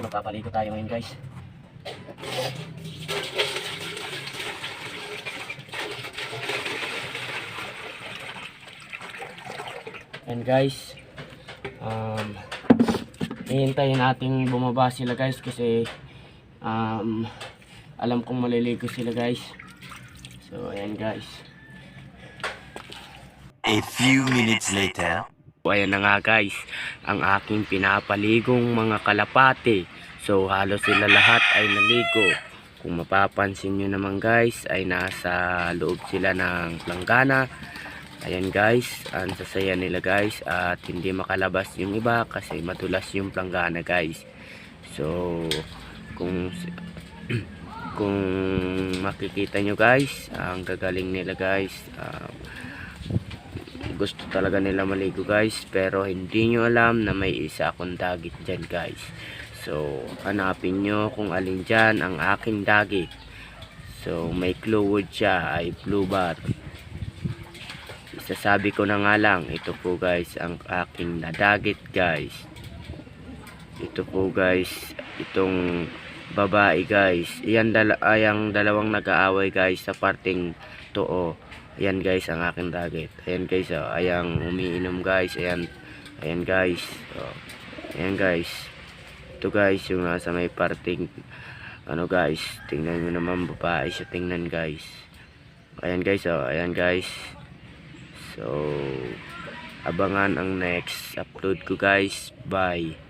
Kasi magpapaligo tayo ngayon guys. And guys, um, hihintayin natin bumaba sila guys kasi um, alam kong maliligo sila guys. So ayan guys. A few minutes later. Ayan na nga guys, ang aking pinapaligong mga kalapate. So halos sila lahat ay naligo. Kung mapapansin nyo naman guys, ay nasa loob sila ng planggana. Ayan guys, ang sasaya nila guys at hindi makalabas yung iba kasi matulas yung planggana guys. So kung kung makikita nyo guys, ang gagaling nila guys. ah, gusto talaga nila maligo guys. Pero hindi nyo alam na may isa akong dagit dyan guys. So hanapin nyo kung alin dyan ang aking dagit. So may clue word siya ay blue bar. Isasabi ko na nga lang ito po guys ang aking nadagit guys. Ito po guys itong babae guys. Iyan dala ayang dalawang nag-aaway guys sa parting too Ayan guys ang aking dagit. Ayan guys oh, ayang umiinom guys. Ayan. Ayan guys. Oh. Ayan guys. Ito guys yung nasa may parting ano guys. Tingnan nyo naman babae siya tingnan guys. Ayan guys oh. Ayan guys. So abangan ang next upload ko guys. Bye.